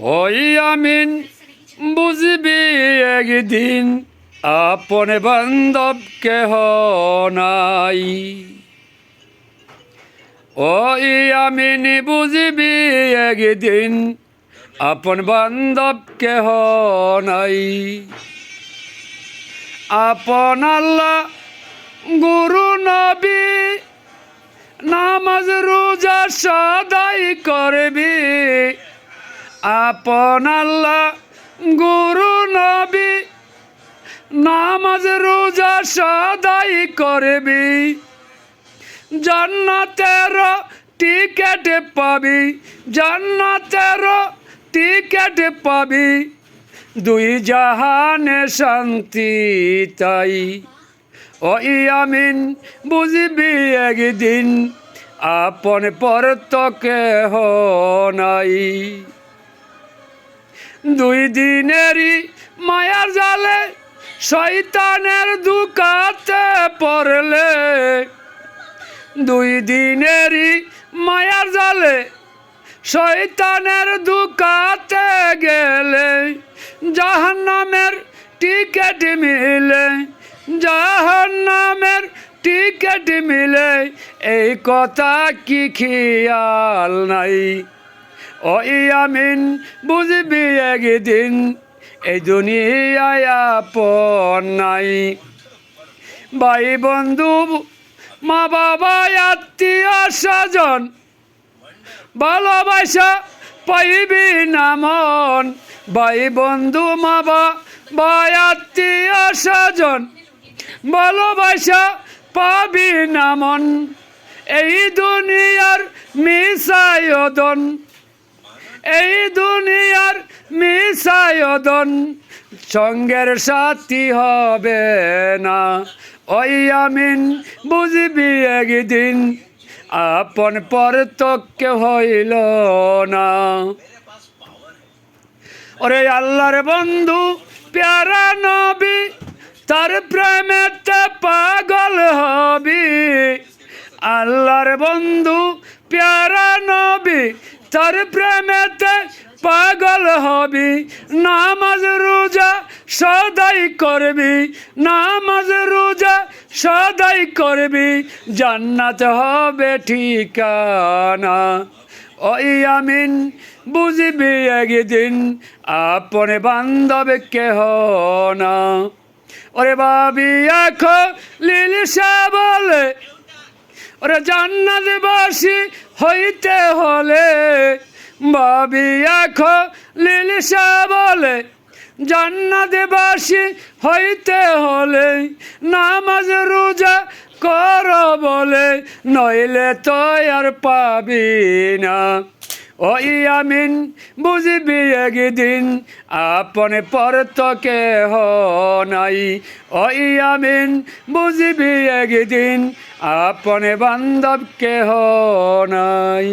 ওই আমিন, বুঝবি একদিন আপন বান্ধব কেহ নাই। ওই আমিন, বুঝবি একদিন আপন বান্ধব কেহ নাই। আপন আল্লাহ, গুরু নবী, নামাজ রোজা সদাই করবি। আপন আল্লাহ, গুরু নবী, নামাজ রোজা সদাই করবি। জান্নাতের টিকেট পাবি, জান্নাতের টিকেট পাবি। দুই জাহানে শান্তি তাই। ওই আমিন বুঝবি একদিন, আপন পর তোকে নাই। দুই দিনেরই মায়ার জালে শয়তানের দুকাতে পড়লে। দুই দিনেরই মায়ার জালে শয়তানের দুকাতে গেলে জাহান্নামের টিকেট মিলে, জাহান্নামের টিকেট মিলে। এই কথা কি খেয়াল নাই? ওই আমিন বুঝবি একদিন এই দুনিয়ায় আপন নাই। ভাই বন্ধু, মা বাবা, আত্মীয় স্বজন, ভালোবাসা পাইবি নামন ভাই বন্ধু, মা বাবা আত্মীয় স্বজন, ভালোবাসা পাবি নামন এই দুনিয়ার মিসায়দন এই দুনিয়ার মিসায়দন সঙ্গের সাথী হবে না। ওই আমিন বুঝবি একদিন, আপন পর তোকে হইল না। ওরে আল্লাহর বন্ধু, প্যারা নবী, তার প্রেমেতে পাগল হবি। আল্লাহর বন্ধু তার প্রেমেতে পাগল হবি। নামাজ, রোজা সদাই করবি। নামাজ, রোজা সদাই করবি। জান্নাত হবে ঠিকানা। ওই আমিন, বুঝবি একদিন আপন বান্ধব কেহ না। ওরে বাবি এখন লিলিসা বলে ওরে জান্নাতবাসী হইতে হলে বাবি এখন লিলিসা বলে, জান্নাতবাসী হইতে হলে নামাজ রোজা কর বলে, নইলে তো আর পাবি না। ওই আমিন বুঝবি একদিন, আপন পর তোকে নাই। ওই আমিন বুঝবি একদিন আপন বান্ধব কেহ নাই।